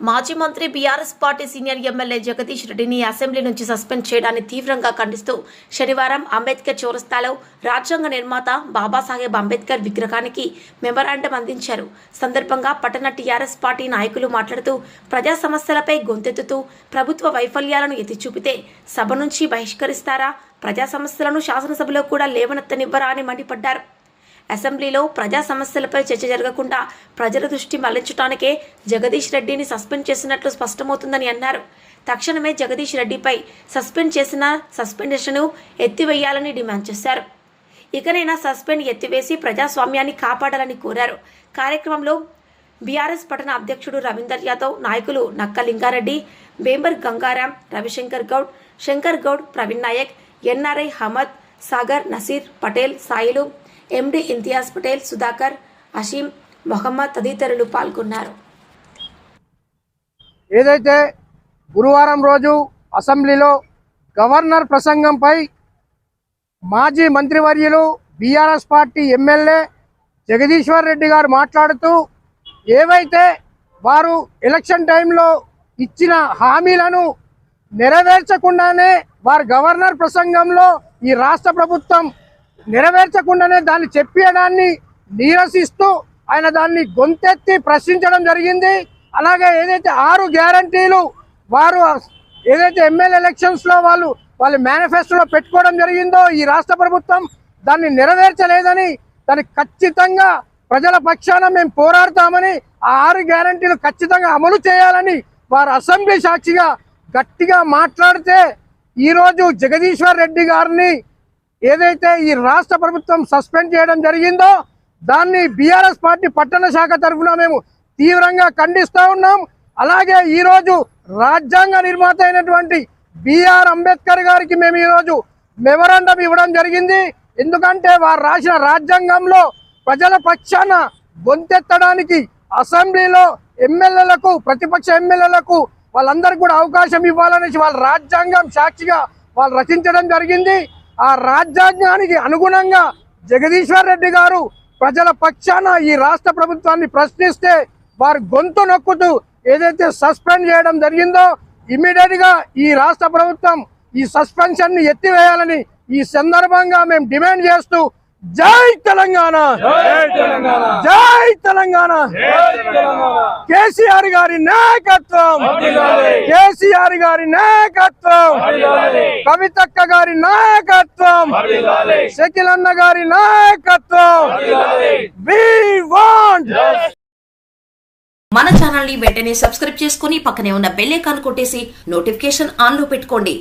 మాజీ మంత్రి BRS party senior MLA Jagadish రెడ్డిని అసెంబ్లీ నుంచి సస్పెండ్ చేయడాన్ని తీవ్రంగా ఖండిస్తూ శనివారం అంబేద్కర్ చౌరస్తాలో రాజ్యాంగ నిర్మాత బాబాసాహెబ్ అంబేద్కర్ విగ్రహానికి మెమరాండం అందించారు. సందర్భంగా పట్టణ టీఆర్ఎస్ పార్టీ నాయకులు మాట్లాడుతూ ప్రజా సమస్యలపై గొంతెత్తుతూ ప్రభుత్వ వైఫల్యాలను ఎత్తి చూపితే సభ నుంచి బహిష్కరిస్తారా? ప్రజా సమస్యలను శాసనసభలో కూడా లేవనెత్తనివ్వరా అని మండిపడ్డారు. అసెంబ్లీలో ప్రజా సమస్యలపై చర్చ జరగకుండా ప్రజల దృష్టి మళ్ళించడానికే జగదీష్ రెడ్డిని సస్పెండ్ చేసినట్లు స్పష్టమవుతుందని అన్నారు. తక్షణమే జగదీష్ రెడ్డిపై సస్పెండ్ చేసిన సస్పెండేషన్ను ఎత్తివేయాలని డిమాండ్ చేశారు. ఇకనైనా సస్పెండ్ ఎత్తివేసి ప్రజాస్వామ్యాన్ని కాపాడాలని కోరారు. కార్యక్రమంలో బీఆర్ఎస్ పట్టణ అధ్యక్షుడు రవీందర్ యాదవ్ నాయకులు నక్క లింగారెడ్డి బేంబర్ గంగారాం రవిశంకర్ గౌడ్ శంకర్ గౌడ్ ప్రవీణ్ నాయక్ ఎన్ఆర్ఐ హమద్ సాగర్ నసీర్ పటేల్ సాయిలు ఎండి ఇంతియాజ్ పటేల్ సుధాకర్ అషీం మొహమ్మద్ తదితరులు పాల్గొన్నారు. ఏదైతే గురువారం రోజు అసెంబ్లీలో గవర్నర్ ప్రసంగంపై మాజీ మంత్రివర్యులు BRS party MLA Jagadishwar Reddy గారు మాట్లాడుతూ ఏవైతే వారు ఎలక్షన్ టైంలో ఇచ్చిన హామీలను నెరవేర్చకుండానే వారు గవర్నర్ ప్రసంగంలో ఈ రాష్ట్ర ప్రభుత్వం నెరవేర్చకుండానే దాన్ని చెప్పేదాన్ని నీరసిస్తూ ఆయన దాన్ని గొంతెత్తి ప్రశ్నించడం జరిగింది. అలాగే ఏదైతే ఆరు గ్యారంటీలు వారు ఏదైతే ఎమ్మెల్యే ఎలక్షన్స్లో వాళ్ళు వాళ్ళ మేనిఫెస్టోలో పెట్టుకోవడం జరిగిందో ఈ రాష్ట్ర ప్రభుత్వం దాన్ని నెరవేర్చలేదని దాన్ని ఖచ్చితంగా ప్రజల పక్షాన మేము పోరాడతామని ఆ ఆరు గ్యారంటీలు ఖచ్చితంగా అమలు చేయాలని వారు అసెంబ్లీ సాక్షిగా గట్టిగా మాట్లాడితే ఈరోజు జగదీశ్వర్ రెడ్డి గారిని ఏదైతే ఈ రాష్ట్ర ప్రభుత్వం సస్పెండ్ చేయడం జరిగిందో దాన్ని బీఆర్ఎస్ పార్టీ పట్టణ శాఖ తరఫున మేము తీవ్రంగా ఖండిస్తూ ఉన్నాం. అలాగే ఈరోజు రాజ్యాంగ నిర్మాత అయినటువంటి బిఆర్ అంబేద్కర్ గారికి మేము ఈరోజు మెమరాండం ఇవ్వడం జరిగింది. ఎందుకంటే వారు రాసిన రాజ్యాంగంలో ప్రజల పక్షాన గొంతెత్తడానికి అసెంబ్లీలో ఎమ్మెల్యేలకు ప్రతిపక్ష ఎమ్మెల్యేలకు వాళ్ళందరికీ కూడా అవకాశం ఇవ్వాలనేసి వాళ్ళ రాజ్యాంగం సాక్షిగా వాళ్ళు రచించడం జరిగింది. ఆ రాజ్యాంగానికి అనుగుణంగా జగదీశ్వర్ రెడ్డి గారు ప్రజల పక్షాన ఈ రాష్ట్ర ప్రభుత్వాన్ని ప్రశ్నిస్తే వారు గొంతు నొక్కుతూ ఏదైతే సస్పెండ్ చేయడం జరిగిందో ఇమీడియట్గా ఈ రాష్ట్ర ప్రభుత్వం ఈ సస్పెన్షన్ని ఎత్తివేయాలని ఈ సందర్భంగా మేము డిమాండ్ చేస్తూ జై తెలంగాణ! జై తెలంగాణ! కేసీఆర్ గారి నాయకత్వం! కేసీఆర్ గారి నాయకత్వం! కవితక్క గారి నాయకత్వం! షకిల్ అన్న గారి నాయకత్వం! వి వాంట్ మన ఛానల్ని వెంటనే సబ్స్క్రైబ్ చేసుకుని పక్కనే ఉన్న బెల్ ఐకాన్ కొట్టేసి నోటిఫికేషన్ ఆన్లో పెట్టుకోండి.